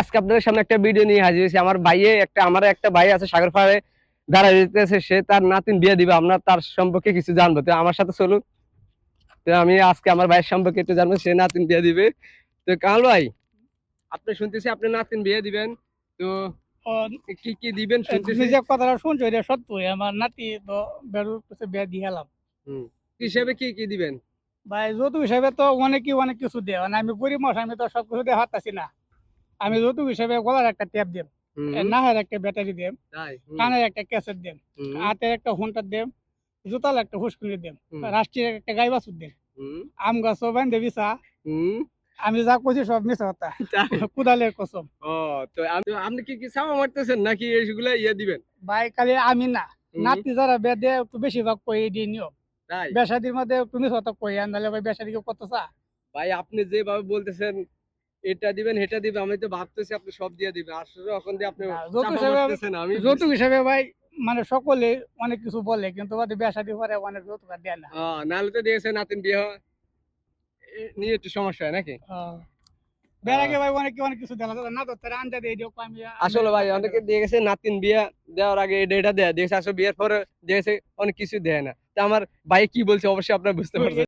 আজকে আপনাদের সামনে একটা ভিডিও নিয়ে হাজির হয়েছি। আমার ভাইয়ে একটা আমার একটা ভাই আছে সাগর পাড়ে দাঁড়া যেতেছে সে তার নাতিন বিয়ে দিবে আমরা তার সম্পর্কে কিছু জানব। তো আমার সাথে চলুন। তো আমি আজকে আমার ভাইয়ের সম্পর্কে একটু জানব সে নাতিন বিয়ে দিবে। তো কাল ভাই আপনি শুনতেছি আপনি নাতিন বিয়ে দিবেন। তো কি কি দিবেন শুনতেছি? যে কথাটা শুনছো এটা সত্যই আমার নাতি তো বেরোর কাছে বিয়ে দিয়ে গেলাম। হিসেবে কি কি দিবেন? ভাই যৌতুক হিসাবে তো অনেকই অনেক কিছু দেয়। মানে আমি গরিব মানুষ আমি তো সব কিছু দিয়ে হারতাছি না। আমি যৌতুক হিসাবে গলার একটা ট্যাপ দেব নাহের একটা ব্যাটারি দেব কানের একটা ক্যাসেট দেব হাতের একটা হুন্টার দেব জুতাল একটা হুসকুনি দেব হুম, রাষ্ট্রীয় একটা গাই বাছুর দেব আম গাছ বাইন দেবি চা আমি যা করছি সব মিশা কথা। কুদালের কসম। ও তো আমি আপনি কি কি চাওয়া মারতেছেন নাকি এইগুলা ইয়ে দিবেন? ভাই খালি আমি না। নাতি যারা বেদে একটু বেশিরভাগ কই দিয়ে নিও বেসাদির মধ্যে তুমি কথা কই আনলে ভাই বেসাদিকে কত চা? ভাই আপনি যেভাবে বলতেছেন এটা দিবেন এটা দিবেন আমি তো ভাবতেছি আপনি সব দিয়ে আসলে এখন দিয়ে আপনি যৌতুক হিসেবে- ভাই মানে সকলে অনেক কিছু বলে কিন্তু বেসাদি পরে অনেক যৌতুক আর দেয় না। নাহলে তো দিয়েছে নাতিন বিয়ে নিয়ে একটু সমস্যা হয় নাকি? ভাই অনেকে অনেক কিছু দেয় না। তো তারা আনতে দিয়ে দিও আসলে ভাই অনেকে দিয়ে গেছে নাতিন বিয়ে দেওয়ার আগে এটা এটা দেয় দেখছে আসলে বিয়ের পরে দিয়েছে অনেক কিছু দেয় না। তা আমার ভাই কি বলছে অবশ্যই আপনার বুঝতে পারছেন